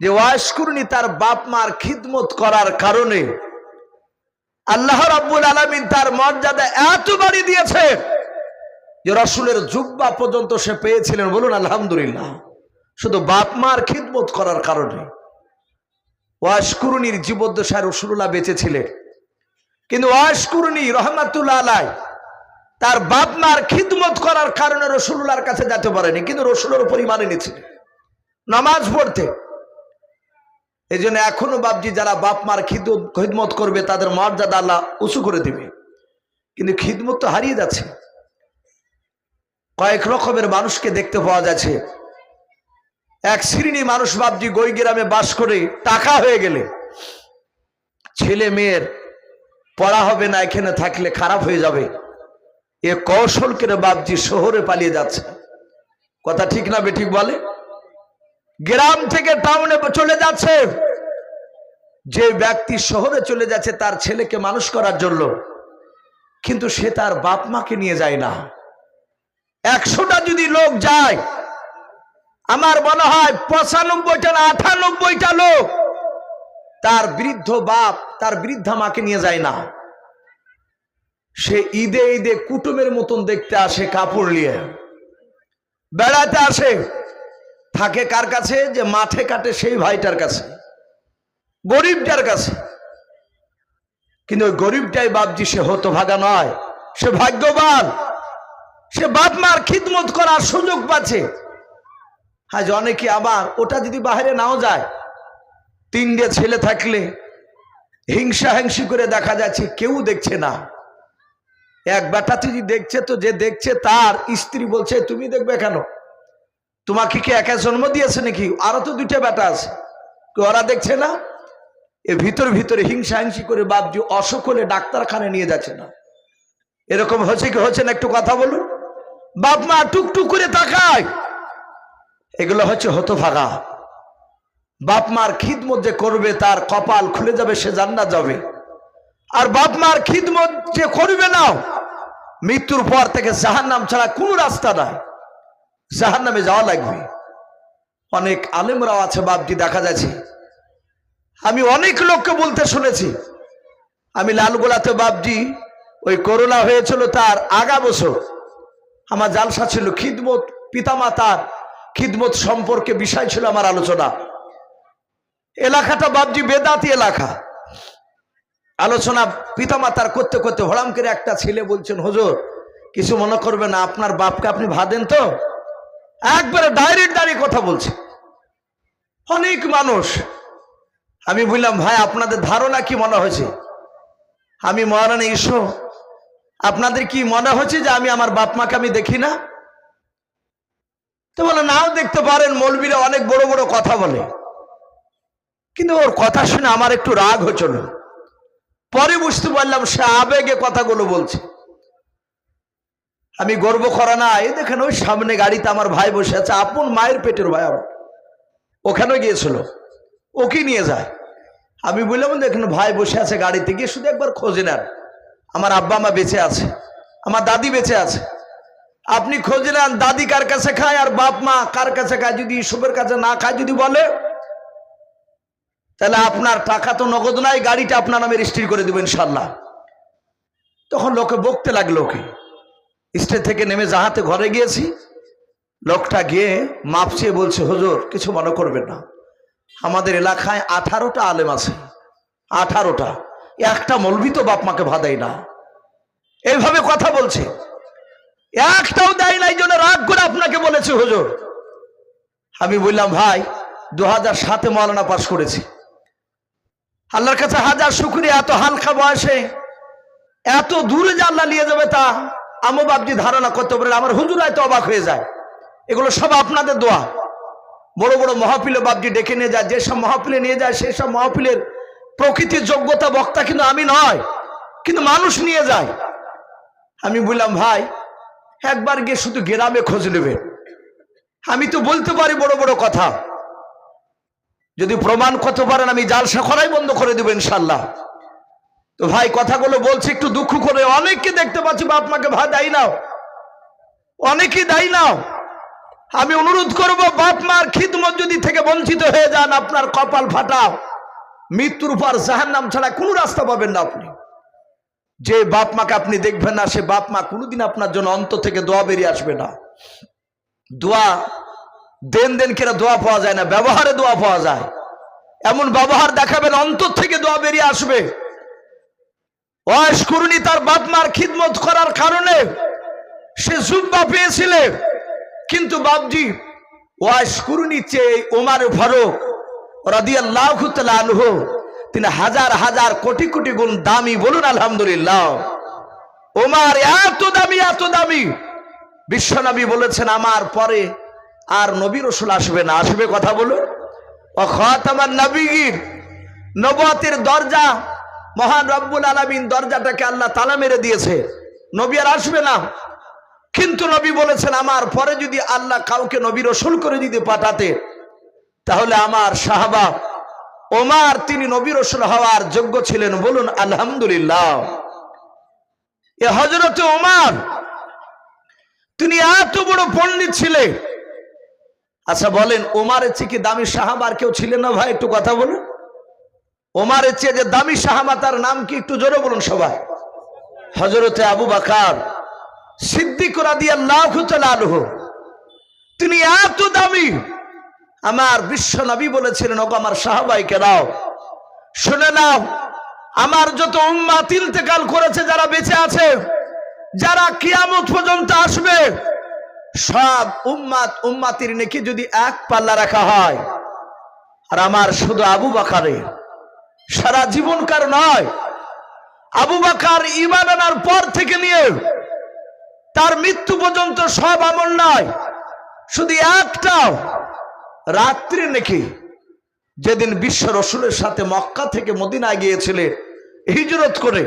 যে ওয়াশকুরনি তার বাপ মার খিদমত করার কারণে আল্লাহ রাব্বুল আলামিন তার মর্যাদা এত বাড়ি দিয়েছে যে রসুলের জুব্বা পর্যন্ত সে পেয়েছিলেন বলুন আলহামদুলিল্লাহ। শুধু বাপ মার খিদমত করার কারণে। ওয়াশকুরুনির জীবদ্দশায় রসুল্লাহ বেঁচেছিলেন। কিন্তু ওয়াশকুরুনি রহমাতুল্লাহ আলাই তার বাপ মার খিদমত করার কারণে রসুল্লাহর কাছে যেতে পারেনি, কিন্তু রসুলের উপরই মানে নিয়েছিলেন নামাজ পড়তে এই জন্য এখনও বাপজি যারা বাপ মার খিদ- খিদমত করবে, তাদের মর্যাদা আল্লাহ উঁচু করে দিবে। কিন্তু খিদমত তো হারিয়ে যাচ্ছে। কয়েক রকমের মানুষকে দেখতে পাওয়া যাচ্ছে। এক শ্রেণি মানুষ বাপজি গই গ্রামে বাস করে টাকা হয়ে গেলে। ছেলে মেয়ের পড়া হবে না, এখানে থাকলে খারাপ হয়ে যাবে। এ কৌশল করে বাপজি শহরে পালিয়ে যাচ্ছে। কথা ঠিক না বেঠিক বলে? গ্রাম থেকে টাউনে চলে যাচ্ছে। যে ব্যক্তি শহরে চলে যাচ্ছে, তার ছেলেকে মানুষ করার জন্য। কিন্তু সে তার বাপ মাকে নিয়ে যায় না। একশোটা যদি লোক যায়, আমার মনে হয় পঁচানব্বইটা না, আটানব্বইটা লোক তার বৃদ্ধ বাপ, তার বৃদ্ধা মাকে নিয়ে যায় না। সে ঈদে ঈদে কুটুমের মতন দেখতে আসে, কাপড় নিয়ে। বেড়াতে আসে। থাকে কার কাছে? যে মাঠে কাটে সেই ভাইটার কাছে। গরিবটার কাছে। কিন্তু ওই গরিবটাই বাপজি, সে হতো ভাগা নয়। সে ভাগ্যবান। সে বাপ মার খিদমত করার সুযোগ পাচ্ছে। আজ অনেকে আবার ওটা যদি বাইরে নাও যায়, তিনটে ছেলে থাকলে হিংসা হিংসি করে দেখা যাচ্ছে, কেউ দেখছে না। এক বেটা যদি দেখছে, তো যে দেখছে তার স্ত্রী বলছে, তুমি দেখবে কেন? তোমাকে কি একা জন্ম দিয়েছে নাকি? আরও তো দুইটা বেটা আছে। ওরা দেখছে না? এ ভিতর ভিতরে হিংসা হিংসি করে বাপজি অসুখ হলে ডাক্তারখানে নিয়ে যাচ্ছে না। এরকম হচ্ছে কি হচ্ছে না একটু কথা বলুন? বাপ মা টুকটুক করে তাকায়। এগুলো হচ্ছে হতো ফাঁকা বাপ মার খিদমত যে করবে তার কপাল খুলে যাবে, সে জান্নাত যাবে। আর বাপ মার খিদমত যে করবে না, মৃত্যুর পর থেকে জাহান্নাম ছাড়া কোনো রাস্তা নাই। জাহান্নামে যাওয়া লাগবে। অনেক আলেমরাও আছে বাপজি দেখা যাচ্ছে। আমি অনেক লোককে বলতে শুনেছি। আমি লালগোলাতে বাপজি ওই করোনা হয়েছিল তার আগা বছর। আমার জালসা ছিল খিদমত, পিতামাতার খিদমত সম্পর্কে বিষয় ছিল আমার আলোচনা। এলাকাটা বাপজি বেদাতি এলাকা। আলোচনা পিতামাতার করতে করতে হড়াম করে একটা ছেলে বলছেন, হুজুর, কিছু মনে করবে না, আপনার বাপকে আপনি ভাদেন তো? একবারে ডাইরেক্ট দাঁড়িয়ে কথা বলছে। অনেক মানুষ। আমি বললাম, ভাই, আপনাদের ধারণা কি মনে হয়েছে? আমি, মহারানী ঈশ্বর আপনাদের কি মনে হচ্ছে যে আমি আমার বাপ মাকে আমি দেখি না? তো বলে, নাও দেখতে পারেন, মৌলবীরা অনেক বড় বড় কথা বলে। কিন্তু ওর কথা শুনে আমার একটু রাগ হচ্ছিল পরে বুঝতে পারলাম সে আবেগে কথাগুলো বলছে। আমি গর্ব করা না দেখেন, ওই সামনে গাড়িতে আমার ভাই বসে আছে, আপন মায়ের পেটের ভাই আমার। ওখানে গিয়েছিল? ওকে নিয়ে যায়? আমি বললাম, দেখেন, ভাই বসে আছে গাড়িতে, গিয়ে শুধু একবার খোঁজে নেন। আমার আব্বা, মা বেঁচে আছে, আমার দাদি বেঁচে আছে। আপনি খোঁজ নেন, দাদি কার কাছে খায় আর বাপ, মা কার কাছে খায়, যদি ইসবের কাছে না খায়, যদি বলে। তাহলে আপনার টাকা তো নগদ নাই, গাড়িটা আপনার নামে রেজিস্ট্রি করে দেবেন ইনশাল্লাহ তখন লোকে বকতে লাগল ওকে। স্টেজ থেকে নেমে যাহাতে ঘরে গিয়েছি, লোকটা গিয়ে মাপ চেয়ে বলছে, হুজুর, কিছু মনে করবেন না। আমাদের এলাকায় আঠারোটা আলেম আছে, আঠারোটা। একটা মলবি তো বাপ মাকে ভাদাই না। এইভাবে কথা বলছে। একটাও দেয় নাই জন্য রাগ করে আপনাকে বলেছে, হুজুর। আমি বললাম, ভাই দু হাজার সাতে মৌলানা পাশ করেছি। আল্লাহর কাছে হাজার শুক্রিয়া, এত হালকা বয়সে, এত দূরে যে আল্লাহ নিয়ে যাবে তা। আমো ধারণা করতে পারেন আমার হুজুর হয়তো অবাক হয়ে যায়। এগুলো সব আপনাদের দোয়া। বড় বড় মহাপিলে বাপজি ডেকে নিয়ে যায় যেসব মহাপিলে নিয়ে যায় সেই সব মহাপিলের প্রকৃতির যোগ্যতা বক্তা কিন্তু আমি নয়, কিন্তু মানুষ নিয়ে যায়। আমি বললাম, ভাই, একবার গিয়ে শুধু গ্রামে খোঁজ নেবে। আমি তো বলতে পারি বড় বড় কথা। যদি প্রমাণ করতে পারেন, আমি জালসা করাই বন্ধ করে দেবো ইনশাল্লাহ। তো ভাই, কথাগুলো বলছি, একটু দুঃখ করে অনেককে দেখতে পাচ্ছি, বাপ মাকে ভাই, দায়ী নাও। অনেকেই দায়ী নাও। আমি অনুরোধ করব, বাপ মার খিদমত যদি থেকে বঞ্চিত হয়ে যান, আপনার কপাল ফাটা মৃত্যুর পর জাহান নাম ছাড়া কোনো রাস্তা পাবেন না আপনি। যে বাপ মাকে আপনি দেখবেন না, সে বাপ মা কোনোদিন আপনার জন্য অন্ত থেকে দোয়া বেরিয়ে আসবে না। দোয়া, দেন দেন কেনা দোয়া পাওয়া যায় না, ব্যবহারে দোয়া পাওয়া যায়। এমন ব্যবহার দেখাবেন, অন্তর থেকে দোয়া বেরিয়ে আসবে। ওয়াশ করুনি তার বাপ মার খিদমত করার কারণে। সে জুব্বা পেয়েছিলে। কিন্তু বাপজি ওয়াশ করুনি চেয়ে ওমার ফারুক রাদিয়াল্লাহু তাআলা আনহু, তিনি হাজার হাজার কোটি কোটি গুণ দামি বলুন আলহামদুলিল্লাহ। ওমার এত দামি এত দামি। বিশ্বনবী বলেছেন, আমার পরে আর নবী রসুল আসবে না। আসবে কথা বলুন। ও খাতামান নবীর নবতের দরজা মহান রব্বুল আলমিন দরজাটাকে আল্লাহ তালা মেরে দিয়েছে। নবী আর আসবে না। কিন্তু নবী বলেছেন, আমার পরে যদি আল্লাহ কাউকে নবী রসুল করে যদি পাঠাতে, তাহলে আমার সাহাবা ওমার তিনি নবী রসুল হওয়ার যোগ্য ছিলেন বলুন আলহামদুলিল্লাহ। এ হজরতে ওমার, তিনি এত বড় পণ্ডিত ছিলেন। আচ্ছা বলেন, ওমারের চেয়ে কি দামি সাহাবার কেউ ছিলেন না ভাই, একটু কথা বলুন। ওমারের চেয়ে যে দামি সাহাবা তার নাম কি একটু জোরে বলুন সবাই? হজরতে আবু বাকার সিদ্দিক রাদিয়াল্লাহু তিনি এত দামি। আমার বিশ্ব নবী বলেছিলেন, ওগো আমার সাহাবাইকে দাও। শুনে নাও, আমার যত উম্মাত ইন্তেকাল করেছে, যারা বেঁচে আছে, যারা কিয়ামত পর্যন্ত আসবে, সব উম্মাত উম্মাতির নেকি যদি এক পাল্লা রাখা হয়। আর আমার শুধু আবু বাকারে সারা জীবনকার নয়? আবু বাকার ইমান আনার পর থেকে নিয়ে তার মৃত্যু পর্যন্ত সব আমল নয় শুধু একটাও। রাত্রি নাকি যেদিন বিশ্ব রসুলের সাথে মক্কা থেকে মদিনায় গিয়েছিলেন হিজরত করে,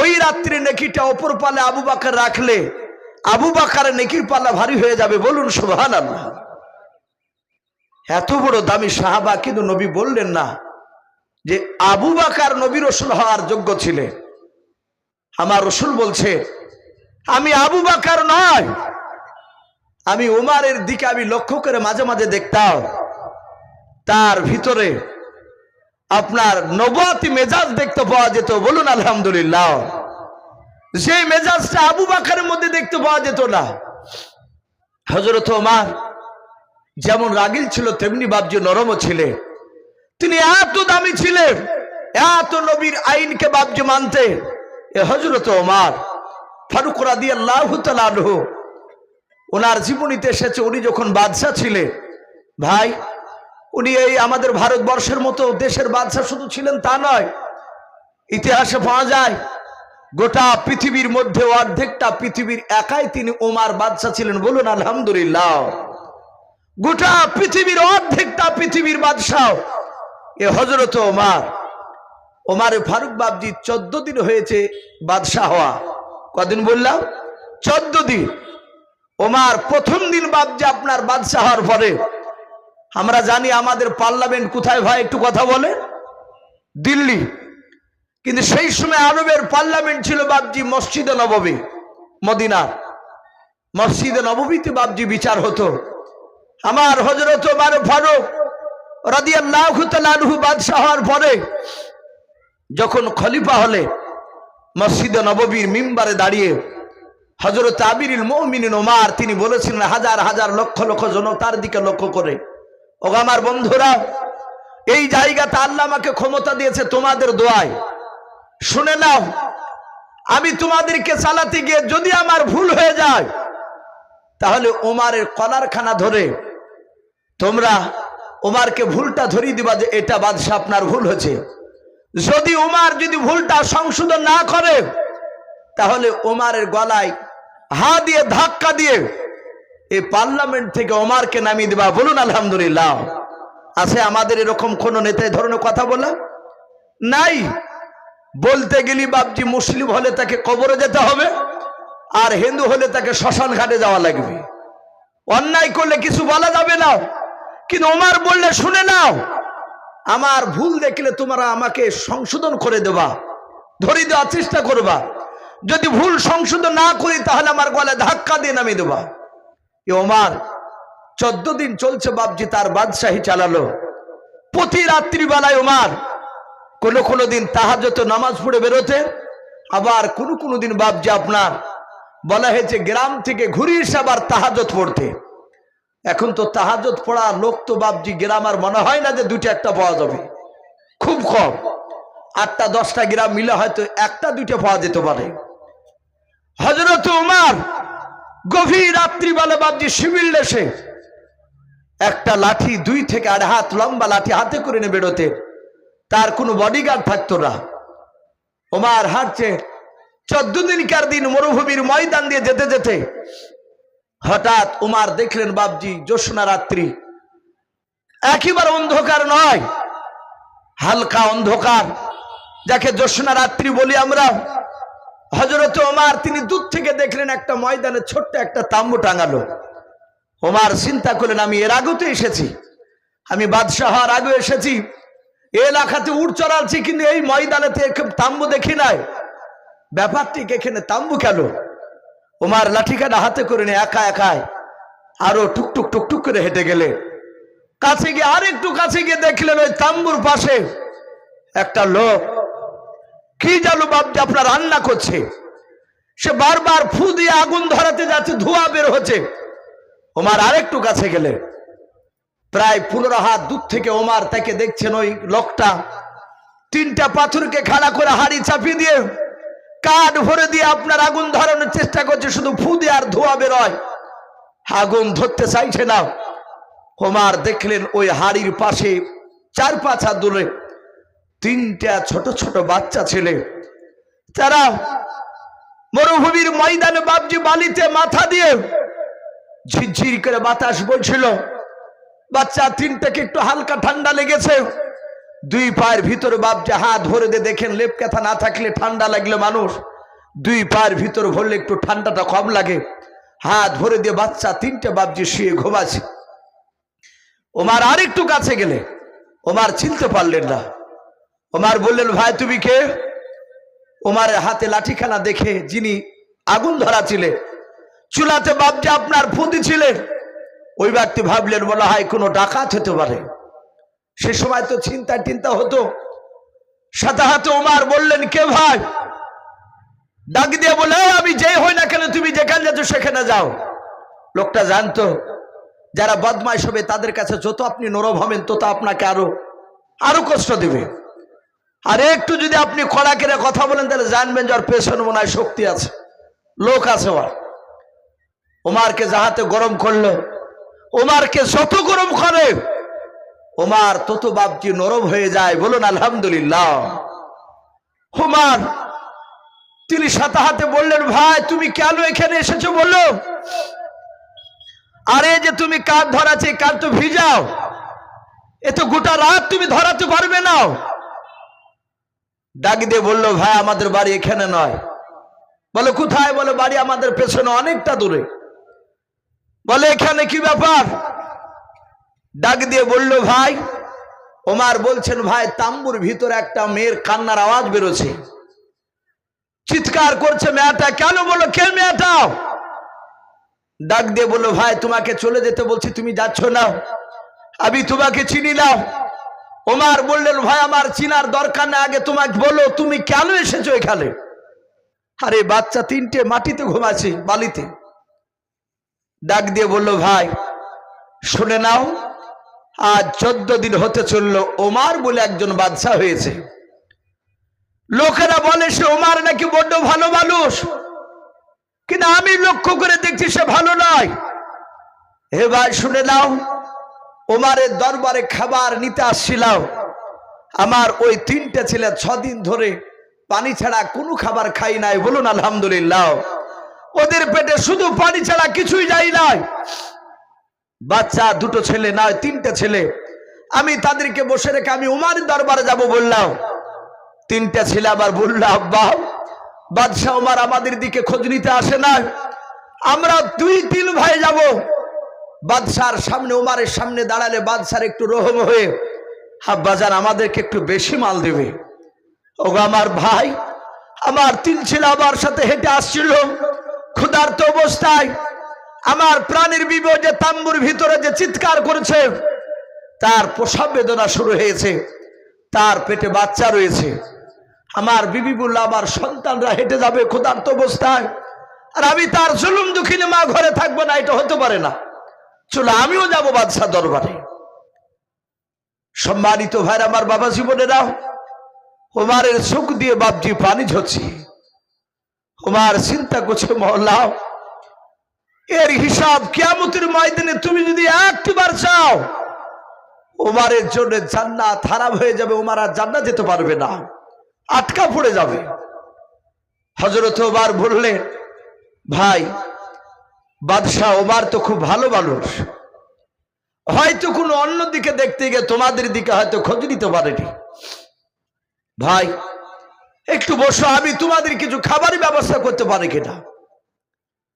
ওই রাত্রি নেকিটা অপর পালে আবু বাকার রাখলে, আবু বাকারের নেকির পাল্লা ভারী হয়ে যাবে বলুন সুবহান আল্লাহ এত বড় দামি সাহাবা কিন্তু নবী বললেন না যে আবু বাকার নবী রসুল হওয়ার যোগ্য ছিলেন আমার রসুল বলছে, আমি আবু বাকার নয়। আমি উমারের দিকে আমি লক্ষ্য করে মাঝে মাঝে দেখতাম, তার ভিতরে আপনার নবতি মেজাজ দেখতে পাওয়া যেত, বলুন আলহামদুলিল্লাহ। যে মেজাজটা আবু বাকারের মধ্যে দেখতে পাওয়া যেত না। হজরত ওমার যেমন রাগিল ছিল, তেমনি বাবজি নরমও ছিলেন। তিনি এত দামি ছিলেন, এত নবীর আইনকে বাবজি মানতে। এ হজরত ওমার ফারুক রাদি আল্লাহ ওনার জীবনীতে এসেছে উনি যখন বাদশাহ ছিলেন। ভাই, উনি এই আমাদের ভারতবর্ষের মতো দেশের বাদশাহ শুধু ছিলেন তা নয়, ইতিহাসে পাওয়া যায়, গোটা পৃথিবীর মধ্যে অর্ধেকটা পৃথিবীর একাই তিনি ওমার বাদশাহ ছিলেন বলুন আলহামদুলিল্লাহ। গোটা পৃথিবীর অর্ধেকটা পৃথিবীর বাদশাহ এ হজরত ওমার। ওমার ফারুক বাবজি চোদ্দ দিন হয়েছে বাদশাহ হওয়া। কদিন বললাম? চোদ্দ দিন। ওমার প্রথম দিন বাবজি আপনার বাদশাহ হওয়ার পরে। আমরা জানি আমাদের পার্লামেন্ট কোথায় ভাই, একটু কথা বলে দিল্লি। কিন্তু সেই সময় আরবের পার্লামেন্ট ছিল বাবজি মসজিদে নববী মদিনার। মসজিদে নববীতে বাবজি বিচার হতো। আমার হজরত ওমার ফারুক রাদিয়াল্লাহু বাদশাহ হওয়ার পরে যখন খলিফা হলে মসজিদে নববীর মিম্বারে দাঁড়িয়ে হজরত আবিরুল মৌমিন ওমার, তিনি বলেছিলেন, হাজার হাজার লক্ষ লক্ষ জন তার দিকে লক্ষ্য করে। ও আমার বন্ধুরা, এই জায়গাতে আল্লাহ আমাকে ক্ষমতা দিয়েছে তোমাদের দোয়ায়। শুনে নাও, আমি তোমাদেরকে চালাতে গিয়ে যদি আমার ভুল হয়ে যায়, তাহলে ওমারের কলারখানা ধরে তোমরা ওমারকে ভুলটা ধরিয়ে দিবা যে এটা বাদশাহ আপনার ভুল হয়েছে। যদি ওমার যদি ভুলটা সংশোধন না করে, তাহলে ওমারের গলায় হা দিয়ে, ধাক্কা দিয়ে এই পার্লামেন্ট থেকে ওমারকে নামিয়ে দেবা। বলুন, আলহামদুলিল্লাহ। আছে আমাদের এরকম কোন নেতা ধরনের কথা বলা? নাই। বলতে গেলি বাপজি, মুসলিম হলে তাকে কবরে যেতে হবে, আর হিন্দু হলে তাকে শ্মশান ঘাটে যাওয়া লাগবে। অন্যায় করলে কিছু বলা যাবে না। কিন্তু ওমার বললে, শুনে নাও, আমার ভুল দেখলে তোমরা আমাকে সংশোধন করে দেবা, ধরে দেওয়ার চেষ্টা করবা। যদি ভুল সংশোধন না করি, তাহলে আমার গলায় ধাক্কা দিয়ে নামিয়ে দেবা। এ ওমার চোদ্দ দিন চলছে বাবজি তার বাদশাহী চালালো। প্রতি রাত্রিবেলায় ওমার কোনো কোনো দিন তাহাজত নামাজ পড়ে বেরোতে, আবার কোনো কোনো দিন বাবজি আপনার বলা হয়েছে, গ্রাম থেকে ঘুরিয়ে এসে আবার তাহাজত পড়তে। এখন তো তাহাজত পড়া লোক তো বাবজি গ্রাম আর মনে হয় না যে দুটো একটা পাওয়া যাবে। খুব কম। আটটা, দশটা গ্রাম মিলে হয়তো একটা, দুইটা পাওয়া যেতে পারে। হজরত উমার গভীর রাত্রি রাত্রিবেলা বাবজি শিবির এসে একটা লাঠি, দুই থেকে আড়াই হাত লম্বা লাঠি হাতে করে নিয়ে বেরোতে। তার কোনো বডিগার্ড থাকতো না। ওমার হাঁটছে। চোদ্দ দিনকার দিন মরুভূমির ময়দান দিয়ে যেতে যেতে হঠাৎ উমার দেখলেন বাবজি জ্যোৎস্না রাত্রি। একেবারে অন্ধকার নয়, হালকা অন্ধকার, যাকে জ্যোৎস্না রাত্রি বলি আমরা। হজরত ওমার তিনি দূর থেকে দেখলেন একটা ময়দানে ছোট্ট একটা তাম্বু টাঙালো। ওমার চিন্তা করলেন, আমি এর আগেও এসেছি, আমি বাদশাহ হওয়ার আগে এসেছি। এ এলাকাতে উড় চড়াচ্ছি, কিন্তু এই ময়দানেতে তাম্বু দেখি নাই। ব্যাপারটি এখানে তাম্বু কেন ওমার লাঠিকাটা হাতে করে নিয়ে একা একাই আরও টুকটুক টুকটুক করে হেঁটে গেলে কাছে গিয়ে আর একটু কাছে গিয়ে দেখলেন ওই তাম্বুর পাশে একটা লোক। কি জানো বাবজি আপনার রান্না করছে? সে বারবার ফু দিয়ে আগুন ধরাতে যাচ্ছে, ধোঁয়া বের হচ্ছে। ওমার আরেকটু কাছে গেলে প্রায় পনেরো হাত দূর থেকে ওমার তাকে দেখছেন ওই লোকটা। তিনটা পাথরকে খাড়া করে হাড়ি চাপিয়ে দিয়ে কাঠ ভরে দিয়ে আপনার আগুন ধরানোর চেষ্টা করছে, শুধু ফু দিয়ে আর ধোঁয়া বেরোয়। আগুন ধরতে চাইছে না। ওমার দেখলেন ওই হাড়ির পাশে চার পাঁচ হাত দূরে তিনটা ছোট ছোট বাচ্চা ছেলে। তারা মরুভূমির ময়দানে বাবজি বালিতে মাথা দিয়ে ঝিরঝির করে বাতাস বইছিল বাচ্চা, তিনটাকে একটু হালকা ঠান্ডা লেগেছে। দুই পায়ের ভিতরে বাপজা হাত ভরে দিয়ে দেখেন লেপ কাথা না থাকলে ঠান্ডা লাগলে মানুষ, দুই পায়ের ভিতর ভরলে একটু ঠান্ডাটা কম লাগে। হাত ভরে দিয়ে বাচ্চা তিনটে বাপজি শুয়ে ঘুমাছে ওমার আরেকটু কাছে গেলে, ওমার চিনতে পারলেন না। ওমার বললেন, ভাই, তুমি কে? ওমার হাতে লাঠিখানা দেখে যিনি আগুন ধরা ছিলেন চুলাতে বাপজা আপনার ফুদি ছিলেন, ওই ব্যক্তি ভাবলেন বলা হয় কোনো ডাকাত হতে পারে। সে সময় তো চিন্তা টিন্তা হতো। সাথে হাতে ওমার বললেন কে ভাই? ডাক দিয়ে বলে "এই, আমি যেই হই না কেন তুমি যেখানে যাচ্ছ সেখানে যাও। লোকটা জানতো যারা বদমাইশ হবে তাদের কাছে যত আপনি নরম হবেন তত আপনাকে আরও আরও কষ্ট দেবে। আর একটু যদি আপনি কড়া কেড়ে কথা বলেন তাহলে জানবেন যে ওর পেছনে মনে হয় শক্তি আছে লোক আছে ওর। ওমারকে যাহাতে গরম করল ওমারকে যত গরম করে ওমার তত বাপজি নরম হয়ে যায়, বলুন আলহামদুলিল্লাহ। ওমার তিনি সাথে হাতে বললেন, ভাই, তুমি কেন এখানে এসেছ বলল? আরে, যে তুমি কাঠ ধরাছে কাঠ তো ভিজাও। এ তো গোটা রাত তুমি ধরাতে পারবে না। ডাক দিয়ে বলল, ভাই, আমাদের বাড়ি এখানে নয়। বলে, কোথায়? বলে, বাড়ি আমাদের পেছনে অনেকটা দূরে। বলে, এখানে কি ব্যাপার? ডাক দিয়ে বলল, ভাই, ওমার বলছেন, ভাই, তাম্বুর ভিতরে একটা মেয়ের কান্নার আওয়াজ বেরোছে চিৎকার করছে মেয়েটা, কেন বলো, কে মেয়েটা? ডাক দিয়ে বলল, ভাই, তোমাকে চলে যেতে বলছি, তুমি যাচ্ছ না। আমি তোমাকে চিনি না। ওমার বললেন, ভাই, আমার চিনার দরকার না আগে তোমাকে বলো, তুমি কেন এসেছ এখানে? আরে, বাচ্চা তিনটে মাটিতে ঘুমাচ্ছে, বালিতে। ডাক দিয়ে বলল, ভাই, শুনে নাও আজ চোদ্দ দিন হতে চলল, ওমার বলে একজন বাদশাহ হয়েছে। লোকেরা বলে, সে ওমার নাকি বড্ড ভালো মানুষ। কিন্তু আমি লক্ষ্য করে দেখছি সে ভালো নয়। হে ভাই শুনে নাও ওমারের দরবারে খাবার নিতে আসছিলাম। আমার ওই তিনটে ছেলে ছদিন ধরে পানি ছাড়া কোনো খাবার খাই নাই। বলুন, আলহামদুলিল্লাহ। ওদের পেটে শুধু পানি ছাড়া কিছুই যাই নাই। বাচ্চা, দুটো ছেলে নয়, তিনটে ছেলে। আমি তাদেরকে বসে রেখে আমি উমার দরবারে যাব বললাম। তিনটা ছেলে আবার বলল, আব্বা, বাদশাহ উমার আমাদের দিকে খোঁজ নিতে আসে না। আমরা দুই, তিন ভাই যাব। বাদশার সামনে, উমারের সামনে দাঁড়ালে বাদশার একটু রহম হয়ে আব্বাজান আমাদেরকে একটু বেশি মাল দেবে। ওগো আমার ভাই, আমার তিন ছেলে আমার সাথে হেঁটে আসছিল। ক্ষুধার্ত অবস্থায় আমার প্রাণীর বিবো যে তাম্বুর ভিতরে যে চিৎকার করেছে, তার প্রসাব বেদনা শুরু হয়েছে, তার পেটে বাচ্চা রয়েছে। আমার বিবি বলল আমার সন্তানরা হেঁটে যাবে ক্ষুধার্ত অবস্থায়, আর আমি তার জুলুম দুঃখিনী মা ঘরে থাকব না, এটা হতে পারে না। চলো আমিও যাব বাদশাহ দরবারে। সম্মানিত ভাইর, আমার বাবা জীবনে জীবনেরা ওমারের চোখ দিয়ে বাপজি পানি ঝরছে। ওমার চিন্তা করছে মহল্লা এর হিসাব কিয়ামতের ময়দানে তুমি যদি একটিবার চাও ওমারের জন্য জান্নাত খারাপ হয়ে যাবে ওমার আর জান্নাত যেতে পারবে না, আটকা পড়ে যাবে। হজরত ওবার বললেন, ভাই, বাদশাহ ওমার তো খুব ভালো মানুষ। হয়তো কোনো অন্য দিকে দেখতে গিয়ে তোমাদের দিকে হয়তো খোঁজ নিতে পারেনি। ভাই, একটু বসো, আমি তোমাদের কিছু খাবারের ব্যবস্থা করতে পারি কিনা?